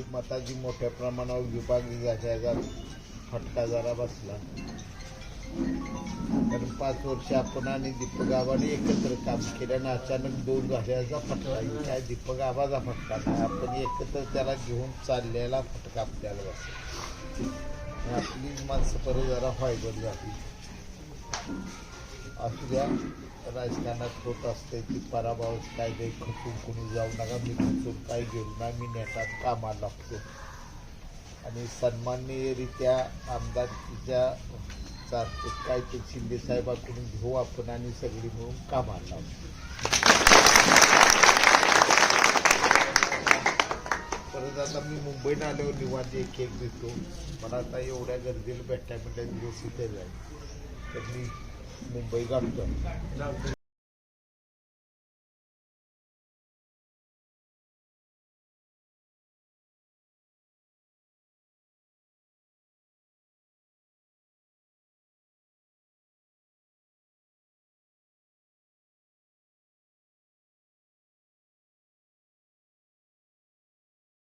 आपली मताची मोठ्या प्रमाणावर विभागली जाण्याचा फटका जरा बसला. कारण पाच वर्ष आपण आणि दीपक आबाने एकत्र काम केल्यानं अचानक दोन झाल्याचा फटका. काय दीपक आबाचा फटका नाही आपण एकत्र त्याला घेऊन चाललेला फटका आपल्याला बसला. आपली माणसं परत जरा फायबर झाली. असू द्या राजकारणात होत असते की पराभव काय काही खचून कुणी जाऊ नका. मी खचून काय घेऊ ना मी नेटात कामाला लागतो. आणि सन्माननीयरित्या आमदारकीच्या चालते काय ते शिंदे साहेबाकडून घेऊ आपण आणि सगळी मिळून कामाला लावतो परत आता मी मुंबईला आल्यावर निवांत एक केक देतो. मला आता एवढ्या गर्दीला भेटाय म्हटल्या दिवस इथे जाईल. तर मी मुंबई गाठतो